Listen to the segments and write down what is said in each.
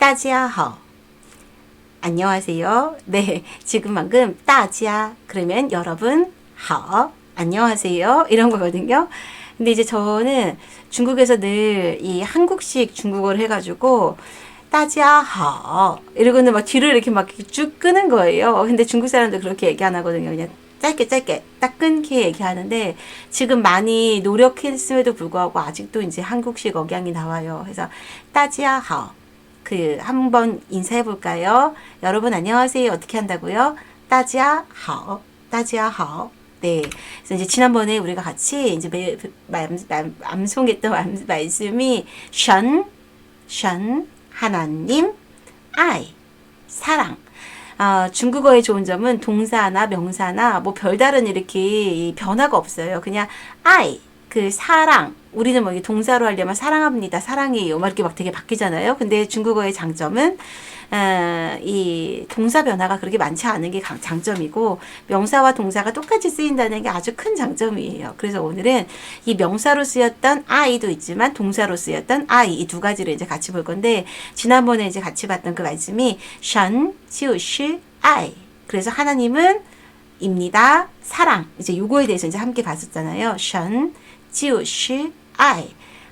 따지야하오. 안녕하세요. 네, 지금 방금 따지야 그러면 여러분 하오. 안녕하세요. 이런 거거든요. 근데 이제 저는 중국에서 늘 이 한국식 중국어를 해가지고 따지야하오 이러고는 막 뒤를 이렇게 막 쭉 끄는 거예요. 근데 중국 사람들 그렇게 얘기 안 하거든요. 그냥 짧게 짧게 딱 끊게 얘기하는데 지금 많이 노력했음에도 불구하고 아직도 이제 한국식 억양이 나와요. 그래서 따지야하오 그 한번 인사해 볼까요? 여러분 안녕하세요. 어떻게 한다고요? 따지야 하오 따지야 하오 네. 그래서 이제 지난번에 우리가 같이 이제 매, 말, 말, 암송했던 말- 말씀이 션, 션, 하나님, 아이, 사랑. 아, 중국어의 좋은 점은 동사나 명사나 뭐 별다른 이렇게 이 변화가 없어요. 그냥 아이, 그 사랑. 우리는 뭐 동사로 하려면 사랑합니다, 사랑해요. 막 이렇게 막 되게 바뀌잖아요. 근데 중국어의 장점은 어, 이 동사 변화가 그렇게 많지 않은 게 강- 장점이고 명사와 동사가 똑같이 쓰인다는 게 아주 큰 장점이에요. 그래서 오늘은 이 명사로 쓰였던 아이도 있지만 동사로 쓰였던 아이 이 두 가지를 이제 같이 볼 건데 지난번에 이제 같이 봤던 그 말씀이 션, 지우시, 아이. 그래서 하나님은 입니다. 사랑. 이제 요거에 대해서 이제 함께 봤었잖아요. 션, 지오시 아이.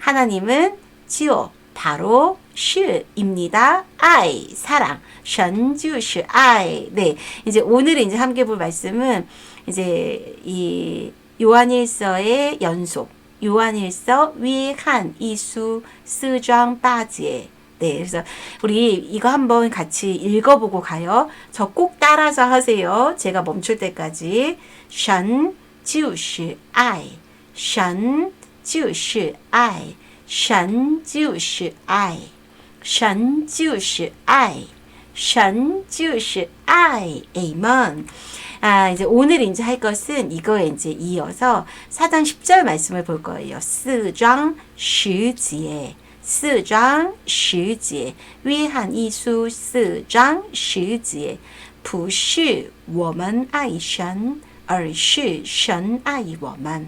하나님은 지오 바로 슈입니다. 아이 사랑 션주슈 아이. 네. 이제 오늘 이제 함께 볼 말씀은 이제 이 요한일서의 연속 요한일서 위한 이수 스장 빠지에 네, 그래서 우리 이거 한번 같이 읽어보고 가요. 저 꼭 따라서 하세요. 제가 멈출 때까지. 션 지우시 아이 神就是爱，神就是爱，神就是爱，神就是爱。Amen. 아, 이제 오늘 이제 할 것은 이거에 이제 이어서 4장 10절 말씀을 볼 거예요. 4장 10节. 四章十节，约翰一书四章十节，不是我们爱神，而是神爱我们；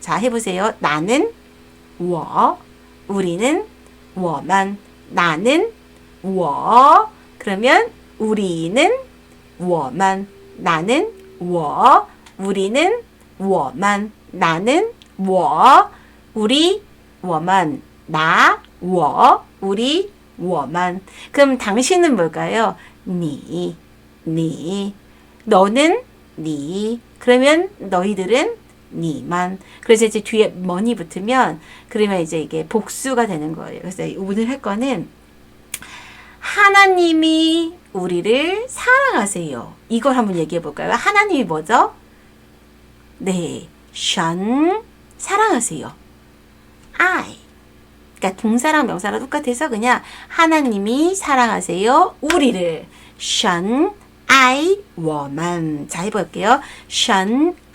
자, 해보세요. 나는 我. 우리는 我们. 나는 我. 그러면 우리는 我们. 나는 我. 우리는 我们. 나는 我. 우리 我们. 나, 我, 우리, 我们. 그럼 당신은 뭘까요? 니, 니. 너는 니. 그러면 너희들은 니만 그래서 이제 뒤에 머니 붙으면 그러면 이제 이게 복수가 되는 거예요. 그래서 오늘 할 거는 하나님이 우리를 사랑하세요. 이걸 한번 얘기해 볼까요? 하나님이 뭐죠? 네, 션 사랑하세요. I 그러니까 동사랑 명사랑 똑같아서 그냥 하나님이 사랑하세요. 우리를 션 I 워만 잘 볼게요. 션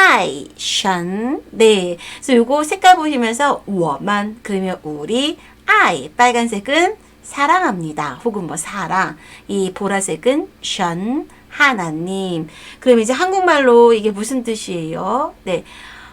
I, 션. 네. 그래서 요거 색깔 보시면서 워만 그러면 우리 I 빨간색은 사랑합니다. 혹은 뭐 사랑. 이 보라색은 션 하나님. 그럼 이제 한국말로 이게 무슨 뜻이에요? 네.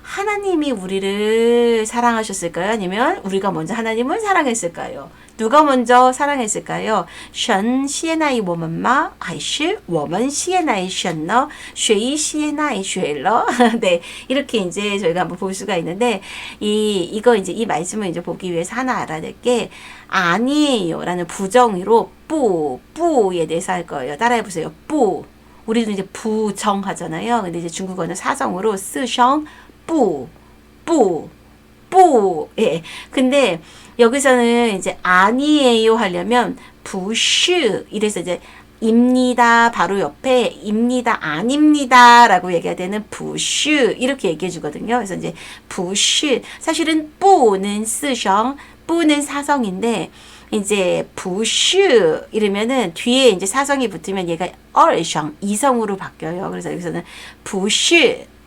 하나님이 우리를 사랑하셨을까요? 아니면 우리가 먼저 하나님을 사랑했을까요? 누가 먼저 사랑했을까요? 神先爱我们吗?还是我们先爱神呢?谁先爱谁了? 네. 이렇게 이제 저희가 한번 볼 수가 있는데 이 이거 이제 이 말씀을 이제 보기 위해서 하나 알아야 될 게 아니에요라는 부정의로 뿌 뿌에 대해서 할 거예요. 따라해 보세요. 뿌 우리도 이제 부정 하잖아요. 근데 이제 중국어는 사성으로 쓰성 뿌, 뿌, 뿌. 예. 근데 여기서는 이제 아니에요 하려면 부시 이래서 이제 입니다 바로 옆에 입니다 아닙니다라고 얘기해야 되는 부시 이렇게 얘기해 주거든요. 그래서 이제 부시 사실은 뿌는 쓰성 뿌는 사성인데 이제 부시 이러면은 뒤에 이제 사성이 붙으면 얘가 얼성 이성으로 바뀌어요. 그래서 여기서는 부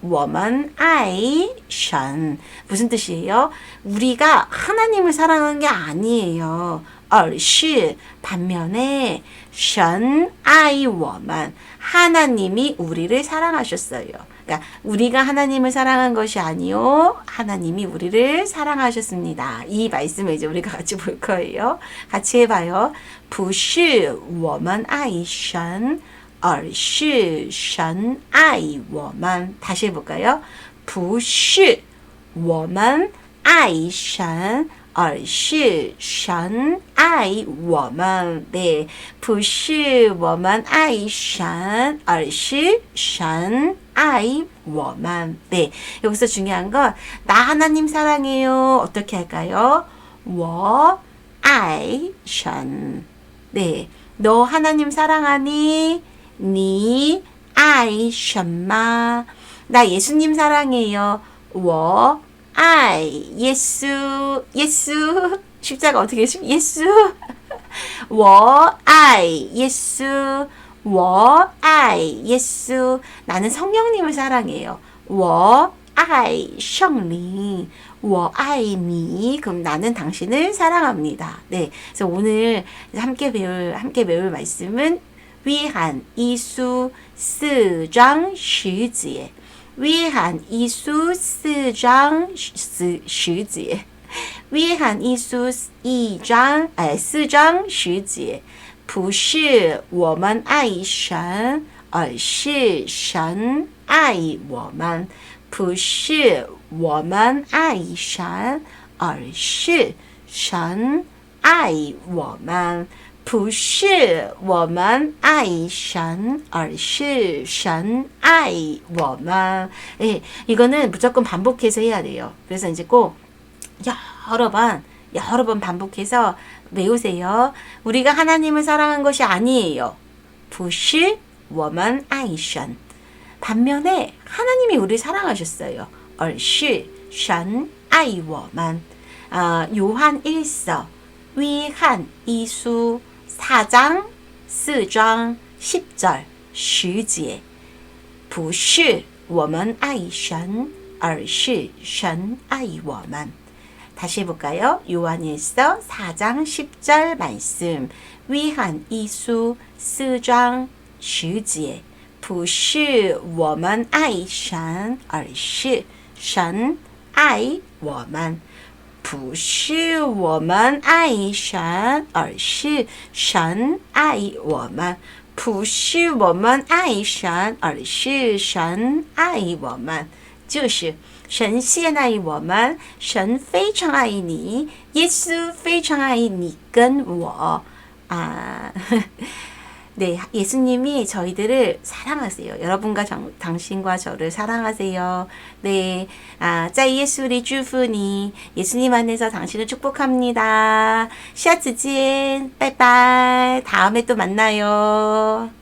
워먼 아이 션 무슨 뜻이에요? 우리가 하나님을 사랑하는 게 아니에요. 얼시 반면에 션 아이 워만 하나님이 우리를 사랑하셨어요. 그러니까 우리가 하나님을 사랑한 것이 아니요 하나님이 우리를 사랑하셨습니다. 이 말씀을 이제 우리가 같이 볼 거예요. 같이 해봐요. 부시 워먼 아이 션 而是神爱我们. 다시 해볼까요? 不是我们爱神而是神爱我们. 네. 不是我们爱神而是神爱我们. 네. 여기서 중요한 건 나 하나님 사랑해요. 어떻게 할까요? 我爱神. 네. 너 하나님 사랑하니? 니 아이 셔마 나 예수님 사랑해요. 워 아이 예수 예수 십자가 어떻게 했음? 예수 워 아이 예수 워 아이 예수 나는 성령님을 사랑해요. 워 아이 성링 워아이미 그럼 나는 당신을 사랑합니다. 네. 그래서 오늘 함께 배울 함께 배울 말씀은 威罕一书四章十节，威罕一书四章十十节，威罕一书一章哎四章十节，不是我们爱神，而是神爱我们；不是我们爱神，而是神爱我们。不是我们爱神，而是神爱我们. 예, 이거는 무조건 반복해서 해야 돼요. 그래서 이제 꼭 여러 번, 여러 번 반복해서 외우세요. 우리가 하나님을 사랑한 것이 아니에요. 不是我们爱神. 반면에 하나님이 우리를 사랑하셨어요. 而是神爱我们. 아, 요한 1서, 위한 이수 4장, 4장, 10절, 10节.不是我们爱神，而是神爱我们. 다시 해볼까요? 요한일서 4장 10절 말씀. 위한 이수 4장 10节. 不是我们爱神，而是神爱我们。 不是我们爱神，而是神爱我们。不是我们爱神，而是神爱我们。就是神先爱我们，神非常爱你，耶稣非常爱你跟我啊。네, 예수님이 저희들을 사랑하세요. 여러분과 정, 당신과 저를 사랑하세요. 네, 아, 짜 예수리 주분이 예수님 안에서 당신을 축복합니다. 시아츠진, 빠이빠이. 다음에 또 만나요.